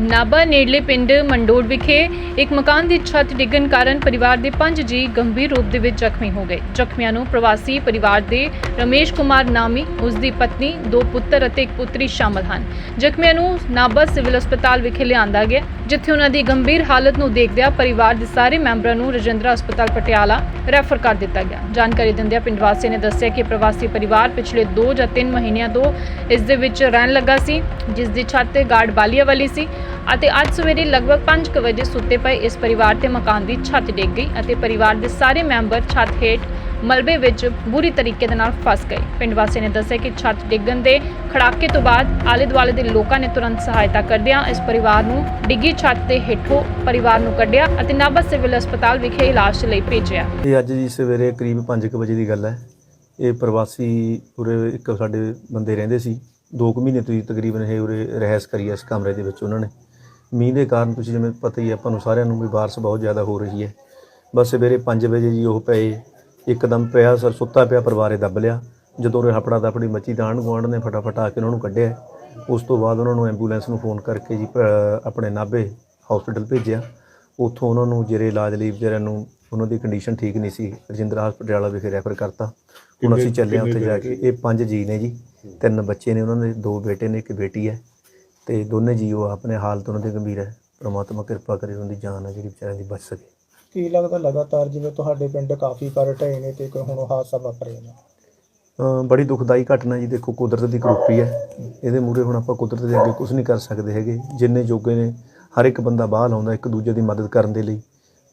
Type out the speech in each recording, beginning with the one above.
ਨਾਬਾ ਨੇੜਲੇ ਪਿੰਡ ਮੰਡੋੜ ਵਿਖੇ ਇੱਕ ਮਕਾਨ ਦੀ ਛੱਤ ਡਿੱਗਣ ਕਾਰਨ ਪਰਿਵਾਰ ਦੇ ਪੰਜ ਜੀ ਗੰਭੀਰ ਰੂਪ ਦੇ ਵਿੱਚ ਜ਼ਖਮੀ ਹੋ ਗਏ। ਜ਼ਖਮੀਆਂ ਨੂੰ ਪ੍ਰਵਾਸੀ ਪਰਿਵਾਰ ਦੇ ਰਮੇਸ਼ ਕੁਮਾਰ ਨਾਮੀ ਉਸ ਦੀ ਪਤਨੀ, ਦੋ ਪੁੱਤਰ ਅਤੇ ਇੱਕ ਪੁੱਤਰੀ ਸ਼ਾਮਲ ਹਨ। ਜ਼ਖਮੀਆਂ ਨੂੰ ਨਾਬਾ ਸਿਵਲ ਹਸਪਤਾਲ ਵਿਖੇ ਲਿਆਂਦਾ ਗਿਆ। ਜਿੱਥੇ ਉਹਨਾਂ ਦੀ ਗੰਭੀਰ ਹਾਲਤ ਨੂੰ ਦੇਖਦਿਆਂ ਪਰਿਵਾਰ ਦੇ ਸਾਰੇ ਮੈਂਬਰਾਂ ਨੂੰ ਰਜਿੰਦਰਾ ਹਸਪਤਾਲ ਪਟਿਆਲਾ ਰੈਫਰ ਕਰ ਦਿੱਤਾ ਗਿਆ। ਜਾਣਕਾਰੀ ਦਿੰਦਿਆਂ ਪਿੰਡ ਵਾਸੀਆਂ ਨੇ ਦੱਸਿਆ ਕਿ ਪ੍ਰਵਾਸੀ ਪਰਿਵਾਰ ਪਿਛਲੇ 2 ਜਾਂ 3 ਮਹੀਨਿਆਂ ਤੋਂ ਇਸ ਦੇ ਵਿੱਚ ਰਹਿਣ ਲੱਗਾ ਸੀ, ਜਿਸ ਦੀ ਛੱਤ ਗਾਰਡ ਬਾਲੀਆ ਵਾਲੀ ਸੀ ਅਤੇ ਅੱਜ ਸਵੇਰੇ ਲਗਭਗ 5:00 ਵਜੇ ਸੁੱਤੇ ਪਏ ਇਸ ਪਰਿਵਾਰ ਤੇ ਮਕਾਨ ਦੀ ਛੱਤ ਡਿੱਗ ਗਈ ਅਤੇ ਪਰਿਵਾਰ ਦੇ ਸਾਰੇ ਮੈਂਬਰ ਛੱਤ ਹੇਠ ਮਲਬੇ ਵਿੱਚ ਬੁਰੀ ਤਰੀਕੇ ਦੇ ਨਾਲ ਫਸ ਗਏ। ਪਿੰਡ ਵਾਸੀਆਂ ਨੇ ਦੱਸਿਆ ਕਿ ਛੱਤ ਡਿੱਗਣ ਦੇ ਖੜਾਕੇ ਤੋਂ ਬਾਅਦ ਆਲੇ ਦੁਆਲੇ ਦੇ ਲੋਕਾਂ ਨੇ ਤੁਰੰਤ ਸਹਾਇਤਾ ਕਰਦਿਆਂ ਇਸ ਪਰਿਵਾਰ ਨੂੰ ਡਿੱਗੀ ਛੱਤ ਦੇ ਹੇਠੋਂ ਪਰਿਵਾਰ ਨੂੰ ਕੱਢਿਆ ਅਤੇ ਨਾਭਾ ਸਿਵਲ ਹਸਪਤਾਲ ਵਿਖੇ ਇਲਾਜ ਲਈ ਭੇਜਿਆ। ਇਹ ਅੱਜ ਜੀ ਸਵੇਰੇ ਕਰੀਬ 5:00 ਵਜੇ ਦੀ ਗੱਲ ਹੈ। ਇਹ ਪ੍ਰਵਾਸੀ ਉਰੇ ਇੱਕ ਸਾਡੇ ਬੰਦੇ ਰਹਿੰਦੇ ਸੀ। 2 ਮਹੀਨੇ ਤੋਂ ਹੀ ਤਕਰੀਬਨ ਇਹ ਉਰੇ ਰਹਿਸ ਕਰੀ ਇਸ ਕਮਰੇ ਦੇ ਵਿੱਚ ਉਹਨਾਂ ਨੇ। ਮੀਂਹ ਦੇ ਕਾਰਨ ਤੁਸੀਂ ਜਿਵੇਂ ਪਤਾ ਹੀ ਹੈ, ਆਪਾਂ ਨੂੰ ਸਾਰਿਆਂ ਨੂੰ ਵੀ ਬਾਰਿਸ਼ ਬਹੁਤ ਜ਼ਿਆਦਾ ਹੋ ਰਹੀ ਹੈ। ਬਸ ਸਵੇਰੇ 5 ਵਜੇ ਜੀ ਉਹ ਪਏ। ਇੱਕਦਮ ਪਿਆ ਸਰ ਸੁੱਤਾ ਪਿਆ ਪਰਿਵਾਰੇ ਦੱਬ ਲਿਆ। ਜਦੋਂ ਉਹ ਹਫੜਾ ਦਫੜੀ ਮੱਚੀ ਤਾਂ ਆਂਢ ਗੁਆਂਢ ਨੇ ਫਟਾਫਟ ਆ ਕੇ ਉਹਨਾਂ ਨੂੰ ਕੱਢਿਆ। ਉਸ ਤੋਂ ਬਾਅਦ ਉਹਨਾਂ ਨੂੰ ਐਂਬੂਲੈਂਸ ਨੂੰ ਫੋਨ ਕਰਕੇ ਜੀ ਆਪਣੇ ਨਾਭੇ ਹਸਪੀਟਲ ਭੇਜਿਆ। ਉੱਥੋਂ ਉਹਨਾਂ ਨੂੰ ਜਿਹੜੇ ਇਲਾਜ ਲਈ ਵਿਚਾਰਿਆਂ ਨੂੰ ਉਹਨਾਂ ਦੀ ਕੰਡੀਸ਼ਨ ਠੀਕ ਨਹੀਂ ਸੀ ਰਜਿੰਦਰਾ ਹਸਪਤਾਲ ਵਿਖੇ ਰੈਫਰ ਕਰਤਾ। ਹੁਣ ਅਸੀਂ ਚੱਲੇ ਹਾਂ ਉੱਥੇ ਜਾ ਕੇ। ਇਹ ਪੰਜ ਜੀ ਨੇ ਜੀ ਤਿੰਨ ਬੱਚੇ ਨੇ ਉਹਨਾਂ ਦੇ ਦੋ ਬੇਟੇ ਨੇ ਇੱਕ ਬੇਟੀ ਹੈ। ਤੇ ਦੋਨੇ ਜੀ ਉਹ ਆਪਣੇ ਹਾਲਤ ਉਹਨਾਂ ਦੀ ਗੰਭੀਰ ਹੈ। ਪ੍ਰਮਾਤਮਾ ਕਿਰਪਾ ਕਰੇ ਉਹਨਾਂ ਦੀ ਜਾਨ ਹੈ ਜਿਹੜੀ ਵਿਚਾਰਿਆਂ ਦੀ ਬਚ ਸਕੇ। ਕੀ ਲੱਗਦਾ ਲਗਾਤਾਰ ਜਿਵੇਂ ਤੁਹਾਡੇ ਪਿੰਡ ਕਾਫੀ ਕਰ ਢਏ ਨੇ ਤੇ ਕੋਈ ਹੁਣ ਹਾਦਸਾ ਵਾਪਰਿਆ ਨੇ ਬੜੀ ਦੁਖਦਾਈ ਘਟਨਾ ਜੀ ਦੇਖੋ ਕੁਦਰਤ ਦੀ ਕਰੋਪੀ ਹੈ ਇਹਦੇ ਮੂਰੇ ਹੁਣ ਆਪਾਂ ਕੁਦਰਤ ਦੇ ਅੱਗੇ ਕੁਝ ਨਹੀਂ ਕਰ ਸਕਦੇ ਹੈਗੇ। ਜਿੰਨੇ ਜੋਗੇ ਨੇ ਹਰ ਇੱਕ ਬੰਦਾ ਬਾਹਰ ਲਾਉਂਦਾ ਇੱਕ ਦੂਜੇ ਦੀ ਮਦਦ ਕਰਨ ਦੇ ਲਈ।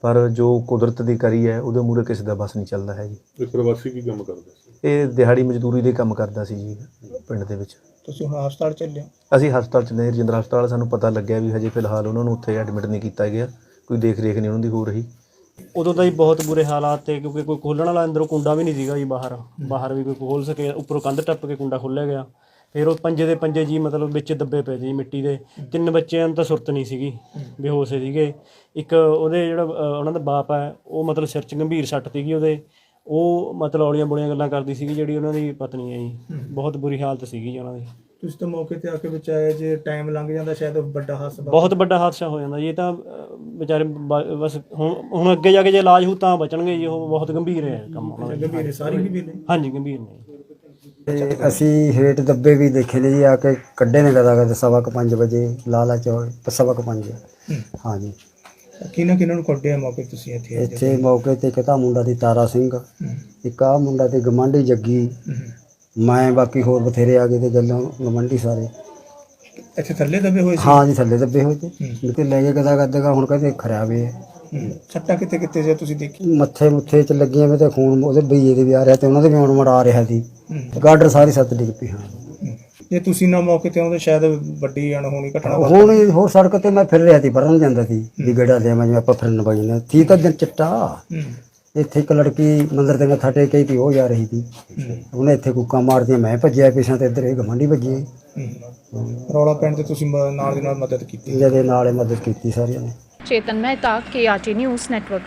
ਪਰ ਜੋ ਕੁਦਰਤ ਦੀ ਕਰੀ ਹੈ ਉਹਦੇ ਮੂਰੇ ਕਿਸੇ ਦਾ ਬਸ ਨਹੀਂ ਚੱਲਦਾ ਹੈ ਜੀ ਇਹ ਪ੍ਰਵਾਸੀ ਕੀ ਕੰਮ ਕਰਦੇ ਸੀ? ਇਹ ਦਿਹਾੜੀ ਮਜ਼ਦੂਰੀ ਦੇ ਕੰਮ ਕਰਦਾ ਸੀ ਜੀ ਪਿੰਡ ਦੇ ਵਿੱਚ। ਤੁਸੀਂ ਹੁਣ ਹਸਪਤਾਲ ਚੱਲੇ ਹੋ? ਅਸੀਂ ਹਸਪਤਾਲ ਚ ਨੇ ਰਜਿੰਦਰ ਹਸਪਤਾਲ ਸਾਨੂੰ ਪਤਾ ਲੱਗਿਆ ਵੀ ਹਜੇ ਫਿਲਹਾਲ ਉਹਨਾਂ ਨੂੰ ਉੱਥੇ ਐਡਮਿਟ ਨਹੀਂ ਕੀਤਾ ਗਿਆ। ਕੋਈ ਦੇਖ ਰੇਖ ਨਹੀਂ ਉਹਨਾਂ ਦੀ ਹੋ ਰਹੀ। ਉਦੋਂ ਤਾਂ ਹੀ ਬਹੁਤ ਬੁਰੇ ਹਾਲਾਤ ਤੇ ਕਿਉਂਕਿ ਕੋਈ ਖੋਲਣ ਵਾਲਾ ਅੰਦਰੋਂ ਕੁੰਡਾ ਵੀ ਨਹੀਂ ਸੀਗਾ ਜੀ ਬਾਹਰ। ਬਾਹਰ ਵੀ ਕੋਈ ਖੋਲ ਸਕੇ ਉੱਪਰੋਂ ਕੰਧ ਟੱਪ ਕੇ ਕੁੰਡਾ ਖੋਲ੍ਹਿਆ ਗਿਆ। ਫਿਰ ਉਹ ਪੰਜੇ ਦੇ ਪੰਜੇ ਜੀ ਮਤਲਬ ਵਿੱਚ ਦੱਬੇ ਪਏ ਜੀ ਮਿੱਟੀ ਦੇ। ਤਿੰਨ ਬੱਚਿਆਂ ਨੂੰ ਤਾਂ ਸੁਰਤ ਨਹੀਂ ਸੀਗੀ। ਬੇਹੋਸ਼ ਸੀਗੇ। ਇੱਕ ਉਹਦੇ ਜਿਹੜਾ ਅ, ਉਹਨਾਂ ਦਾ ਬਾਪ ਹੈ ਉਹ ਮਤਲਬ ਸਿਰ 'ਚ ਗੰਭੀਰ ਸੱਟ ਸੀਗੀ ਉਹਦੇ। ਉਹ ਮਤਲਬ ਔਲੀਆਂ ਬੁਲੀਆਂ ਗੱਲਾਂ ਕਰਦੀ ਸੀਗੀ ਜਿਹੜੀ ਉਹਨਾਂ ਦੀ ਪਤਨੀ ਹੈ ਜੀ। ਬਹੁਤ ਬੁਰੀ ਹਾਲਤ ਸੀਗੀ ਜੀ ਉਹਨਾਂ ਦੀ। ਤੁਸੀਂ ਤਾਂ ਮੌਕੇ ਤੇ ਆ ਕੇ ਬਚਾਇਆ ਜੇ ਟਾਈਮ ਲੰਘ ਜਾਂਦਾ ਸ਼ਾਇਦ ਵੱਡਾ ਹਾਦਸਾ ਬਹੁਤ ਵੱਡਾ ਹਾਦਸਾ ਹੋ ਜਾਂਦਾ ਜੀ ਇਹ ਤਾਂ ਵਿਚਾਰੇ ਬ- ਬਸ ਹੁਣ ਹੁਣ ਅੱਗੇ ਜਾ ਕੇ ਜੇ ਇਲਾਜ ਹੋ ਤਾਂ ਬਚਣਗੇ ਜੀ ਉਹ ਬਹੁਤ ਗੰਭੀਰ ਹੈ ਕੰਮ ਉਹਨਾਂ ਦਾ। ਗੰਭੀਰ ਹੈ, ਸਾਰੀ ਗੰਭੀਰ ਨੇ। ਹਾਂਜੀ ਗੰਭੀਰ ਨੇ। ਤੇ ਅਸੀਂ ਹੇਠ ਦੱਬੇ ਵੀ ਦੇਖੇ ਨੇ ਜੀ ਆ ਕੇ ਕੱਢੇ ਨੇ ਲਗਾ ਕੇ ਸਵਾ ਕੁ ਪੰਜ ਵਜੇ ਲਾਲਾ ਚੌਕ ਸਵਾ ਕੁ ਪੰਜ। ਹਾਂਜੀ। ਕਿਹਨਾਂ ਕਿਹਨਾਂ ਨੂੰ ਕੱਢਿਆ ਮੌਕੇ ਤੇ ਤੁਸੀਂ ਇੱਥੇ? ਇੱਥੇ ਮੌਕੇ ਤੇ ਇੱਕ ਤਾਂ ਮੁੰਡਾ ਦੀ ਤਾਰਾ ਸਿੰਘ ਇੱਕ ਆ ਮੁੰਡਾ ਤੇ ਗਮੰਡੀ ਜੱਗੀ। ਮੈਂ ਬਾਕੀ ਹੋਰ ਬਥੇਰੇ ਆ ਗਏ ਤੇ ਗੱਲਾਂ ਗਮੰਡੀ ਸਾਰੇ। ਇੱਥੇ ਥੱਲੇ ਦਬੇ ਹੋਏ ਸੀ? ਹਾਂ ਜੀ ਥੱਲੇ ਦੱਬੇ ਹੋਏ ਤੇ। ਤੇ ਲੈ ਕੇ ਕਦਾ ਕਦਗਾ ਹੁਣ ਕਹਿੰਦੇ ਖਰਾਬੇ ਹੈ। ਸੱਟਾਂ ਕਿੱਥੇ ਕਿੱਥੇ ਜੇ ਤੁਸੀਂ ਦੇਖੀ ਮੱਥੇ ਮੁੱਥੇ ਚ ਲੱਗੀਆਂ ਵੇ ਤੇ ਖੂਨ ਉਹਦੇ ਬਈਏ ਦੇ ਵੀ ਆ ਰਿਹਾ ਤੇ ਉਹਨਾਂ ਦੇ ਵੀ ਹੁਣ ਮੜਾ ਰਿਹਾ ਸੀ। ਗਾਡਰ ਸਾਰੀ ਸੱਤ ਡਿੱਗ ਪਈ ਹਾਂ। ਜੇ ਤੁਸੀਂ ਨਾ ਮੌਕੇ ਤੇ ਆਉਂਦੇ ਸ਼ਾਇਦ ਵੱਡੀ ਅਣਹੋਣੀ ਘਟਨਾ ਹੁਣ ਹੋਰ ਸੜਕ ਤੇ ਮੈਂ ਫਿਰ ਰਿਹਾ ਸੀ ਪਰਨ ਜਾਂਦਾ ਸੀ ਵੀ ਗੇੜਾ ਲਿਆ ਮੈਂ ਆਪਾਂ ਫਿਰਨ ਜਾਂਦੇ ਸੀ ਤਾਂ ਦਿਨ ਚਿੱਟਾ। ਇੱਥੇ ਇੱਕ ਲੜਕੀ ਮੰਦਰ ਤੇ ਮੱਥਾ ਟੇਕ ਕੇ ਤੀ ਉਹ ਜਾ ਰਹੀ ਸੀ। ਉਹਨੇ ਇੱਥੇ ਕੁੱਕਾ ਮਾਰਦੀਆਂ ਮੈਂ ਭੱਜਿਆ ਪਿਛਾਂ ਤੇ ਇੱਧਰ ਇਹ ਗਮੰਡੀ ਭੱਜੀ। ਰੌਲਾ ਪੈਣ ਤੇ ਤੁਸੀਂ ਨਾਲ ਦੀ ਨਾਲ ਮਦਦ ਕੀਤੀ। ਜਿਹਦੇ ਨਾਲ ਮਦਦ ਕੀਤੀ ਸਾਰਿਆਂ ਨੇ। Chetan Mehta KRT news network